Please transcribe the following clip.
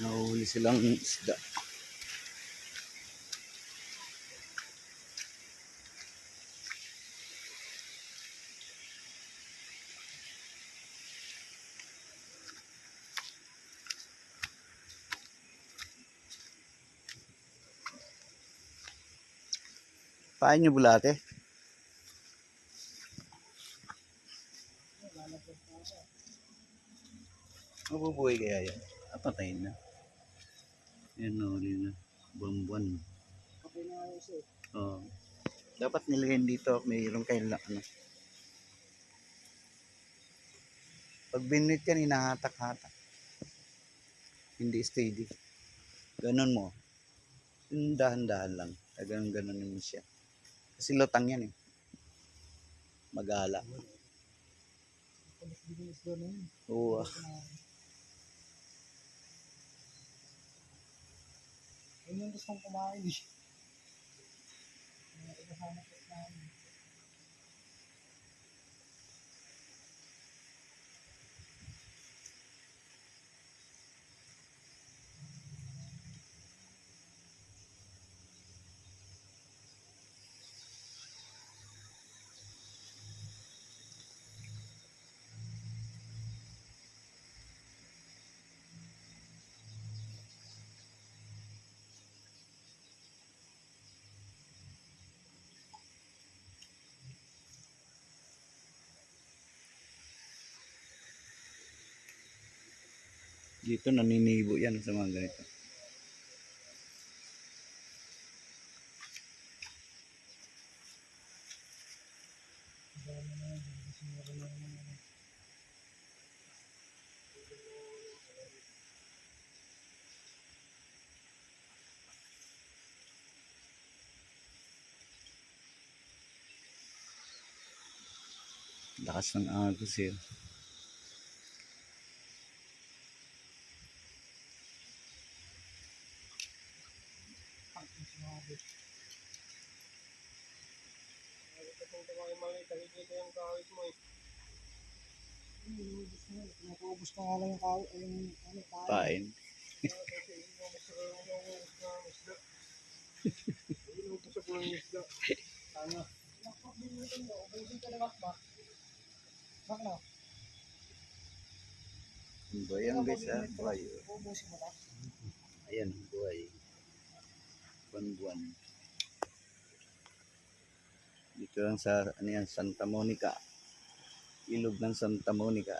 Nahuli silang isda. Paano nyo bulate? Mabubuhay kaya yan? Patayin na. Yan, nahuli na. Buwan-buwan. Okay na ayos eh. Oo. Dapat nilagyan dito, mayroon kayong la- ano. Pag binit yan, hinahatak-hatak. Hindi steady. Ganon mo. Yung dahan-dahan lang. Ganun ganon mo siya. Kasi lutang yan eh. Magala. Na. Oo. Yun yung gustong kumain eh. Mga kasama ko sa Dito naninibo yan sa mga ganito. Lakas ng agos eh. Yung sinabi. Kung kumain mali, nakikita yung kawit mo eh. Inubos mo. Nakuubos ka nga lang yung ano. Pain. Ka na na. Ang buhay ang na. Buhay. Buwan-buwan. Dito lang sa ano yan, Santa Monica. Ilog ng Santa Monica.